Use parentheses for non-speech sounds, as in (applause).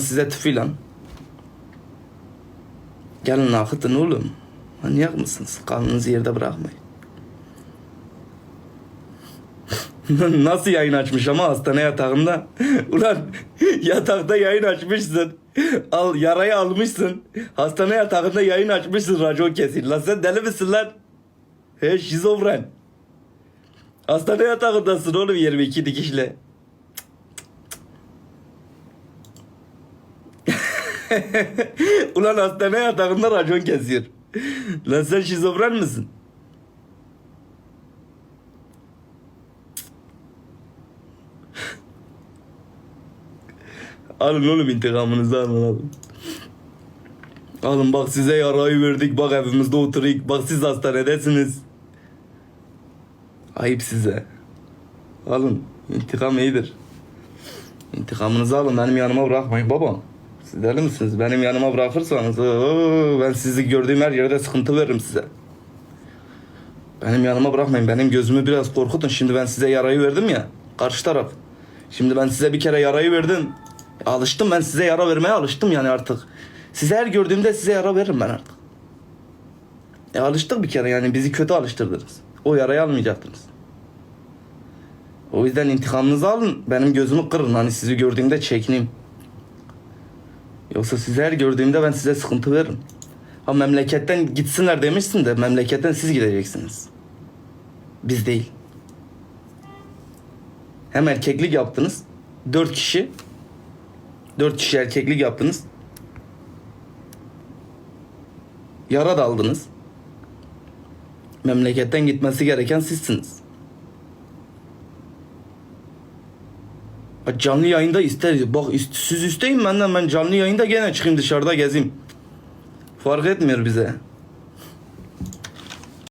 size tüfü lan. Gelin akıtın oğlum. Manyak mısınız? Kanınızı yerde bırakmayın. (laughs) Nasıl yayın açmış ama hastane yatağında. (laughs) Ulan yatakta yayın açmışsın. Al yarayı almışsın. Hastane yatağında yayın açmışsın racon kesin. Lan sen deli misin lan? He şizofren. Hastane yatağındasın oğlum 22 dikişle. (laughs) Ulan hastane yatağında racon kesiyor. Lan sen şizofren misin? Alın oğlum intikamınızı alın alın. Alın bak size yarayı verdik bak evimizde oturuyuk bak siz hastanedesiniz. Ayıp size. Alın intikam iyidir. İntikamınızı alın benim yanıma bırakmayın baba. Siz deli misiniz? Benim yanıma bırakırsanız oo, ben sizi gördüğüm her yerde sıkıntı veririm size. Benim yanıma bırakmayın. Benim gözümü biraz korkutun. Şimdi ben size yarayı verdim ya. Karşı taraf. Şimdi ben size bir kere yarayı verdim. Alıştım ben size yara vermeye alıştım yani artık. Size her gördüğümde size yara veririm ben artık. E alıştık bir kere yani bizi kötü alıştırdınız. O yarayı almayacaktınız. O yüzden intikamınızı alın. Benim gözümü kırın. Hani sizi gördüğümde çekineyim. Yoksa sizi her gördüğümde ben size sıkıntı veririm. Ha memleketten gitsinler demişsin de memleketten siz gideceksiniz. Biz değil. Hem erkeklik yaptınız. Dört kişi. Dört kişi erkeklik yaptınız. Yara da aldınız. Memleketten gitmesi gereken sizsiniz. Canlı yayında ister. Bak ist- siz isteyin benden ben canlı yayında gene çıkayım dışarıda gezeyim. Fark etmiyor bize.